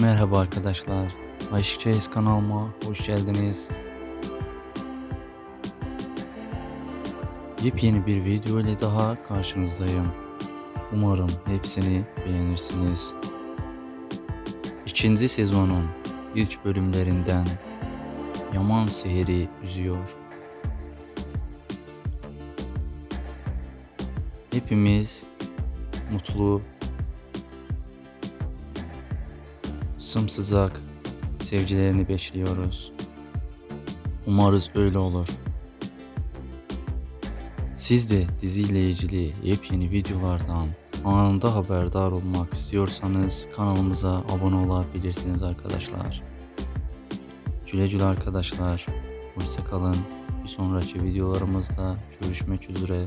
Merhaba arkadaşlar. Aşıkçayız kanalıma hoş geldiniz. Yepyeni bir video ile daha karşınızdayım. Umarım hepsini beğenirsiniz. İkinci sezonun ilk bölümlerinden Yaman Seheri üzüyor. Hepimiz mutlu, sımsızak sevgilerini bekliyoruz. Umarız öyle olur. Siz de diziyle ilgili yepyeni videolardan anında haberdar olmak istiyorsanız kanalımıza abone olabilirsiniz arkadaşlar. Güle güle arkadaşlar. Hoşça kalın. Bir sonraki videolarımızda görüşmek üzere.